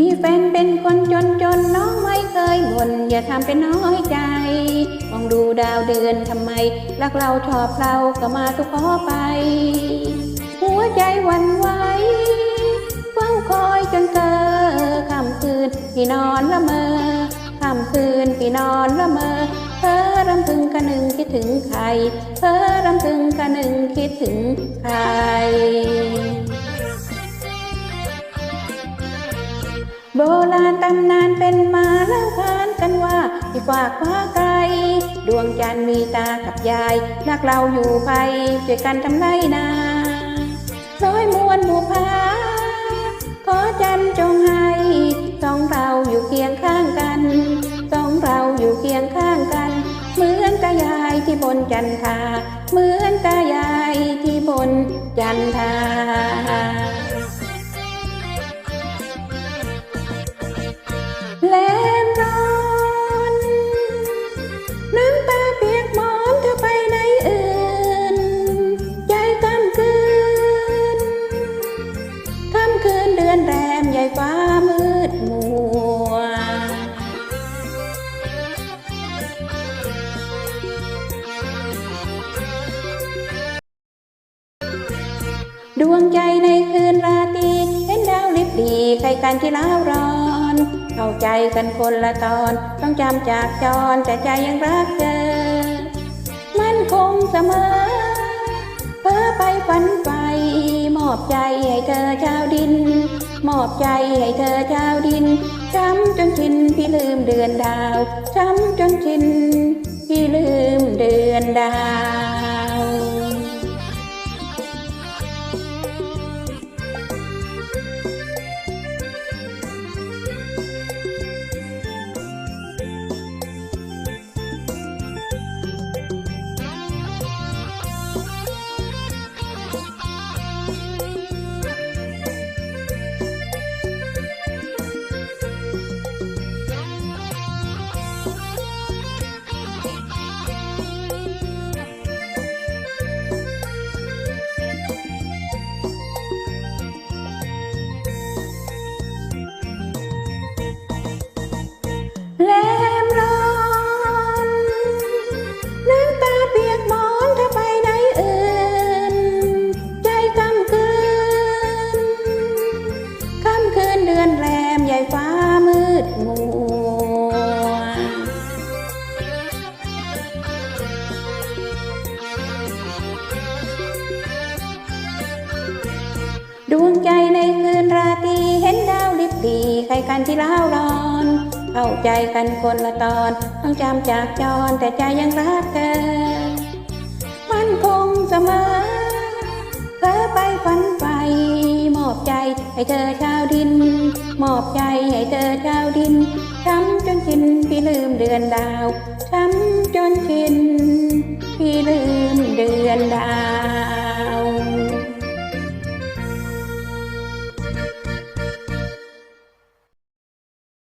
มีแฟนเป็นคนจนจนน้องไม่เคยบ่นอย่าทำเป็นน้อยใจ มองดูดาวเดือนทำไม รักเราชอบเราก็มาทุกขอไป หัวใจวันไหวเฝ้าคอยจนเกิดค่ำคืนพี่นอนละเมอค่ำคืนพี่นอนละเมอเพ้อรำพึงคะนึงคิดถึงใครเพ้อรำพึงคะนึงคิดถึงใคร ตำนานเป็นมาเล่าขานกันว่าที่ฝากฟ้าไกล ดวงจันทร์มีตากับยายรักเราอยู่ไปช่วยกันทำไรนาร้อยมวลบุพาขอจันจงให้สองเราอยู่เคียงข้างกันสองเราอยู่เคียงข้างกัน เหมือนตายายที่บนจันทา เหมือนตายายที่บนจันทา ดวงใจในคืนราตรีเห็นดาวลิบดีใครกันที่ล้าวร้อน เข้าใจกันคนละตอน ต้องจำจากจรแต่ใจยังรักเธอ มันคงเสมอเพ้อไปฝันไป มอบใจให้เธอชาวดิน มอบใจให้เธอชาวดิน ช้ำจนชินพี่ลืมเดือนดาว ช้ำจนชินพี่ลืมเดือนดาว ดวงใจในคืนราตรีเห็นดาวลิบดีใครกันที่ล้าวร้อน เข้าใจกันคนละตอนต้องจำจากจรแต่ใจยังรักเธอ มันคงเสมอเพ้อไปฝันไป มอบใจให้เธอชาวดิน มอบใจให้เธอชาวดินช้ำจนชินพี่ลืมเดือนดาวช้ำจนชินพี่ลืมเดือนดาว